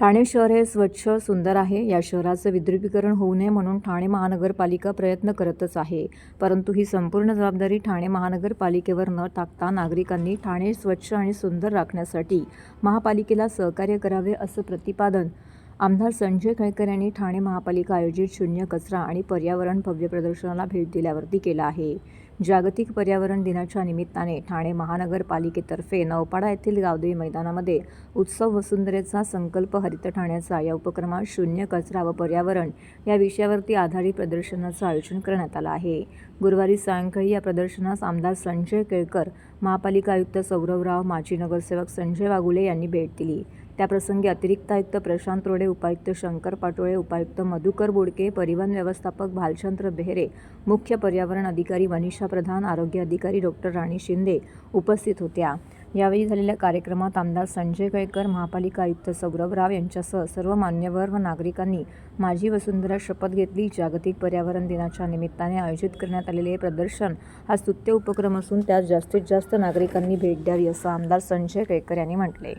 ठाणे शहर हे स्वच्छ सुंदर आहे. या शहराचं विद्रुपीकरण होऊ नये म्हणून ठाणे महानगरपालिका प्रयत्न करतच आहे. परंतु ही संपूर्ण जबाबदारी ठाणे महानगरपालिकेवर न टाकता नागरिकांनी ठाणे स्वच्छ आणि सुंदर राखण्यासाठी महापालिकेला सहकार्य करावे असं प्रतिपादन आमदार संजय केळकर यांनी ठाणे महापालिका आयोजित शून्य कचरा आणि पर्यावरण भव्य प्रदर्शनाला भेट दिल्यावरती केलं आहे. जागतिक पर्यावरण दिनाच्या निमित्ताने ठाणे महानगरपालिकेतर्फे नौपाडा येथील गावदेवी मैदानामध्ये उत्सव वसुंधरेचा संकल्प हरित ठाण्याचा या उपक्रमात शून्य कचरा व पर्यावरण या विषयावरती आधारित प्रदर्शनाचं आयोजन करण्यात आलं आहे. गुरुवारी सायंकाळी या प्रदर्शनास आमदार संजय केळकर महापालिका आयुक्त सौरवराव माजी नगरसेवक संजय वागुले यांनी भेट दिली. त्याप्रसंगी अतिरिक्त आयुक्त प्रशांत रोडे उपायुक्त शंकर पाटोळे उपायुक्त मधुकर बोडके परिवहन व्यवस्थापक भालचंद्र बेहरे मुख्य पर्यावरण अधिकारी मनीषा प्रधान आरोग्य अधिकारी डॉक्टर राणी शिंदे उपस्थित होत्या. यावेळी झालेल्या कार्यक्रमात आमदार संजय केळकर महापालिका आयुक्त सौरभ राव यांच्यासह सर्व मान्यवर व नागरिकांनी माझी वसुंधरा शपथ घेतली. जागतिक पर्यावरण दिनाच्या निमित्ताने आयोजित करण्यात आलेले हे प्रदर्शन हा स्तुत्य उपक्रम असून त्यात जास्तीत जास्त नागरिकांनी भेट द्यावी असं आमदार संजय केळकर यांनी म्हटले.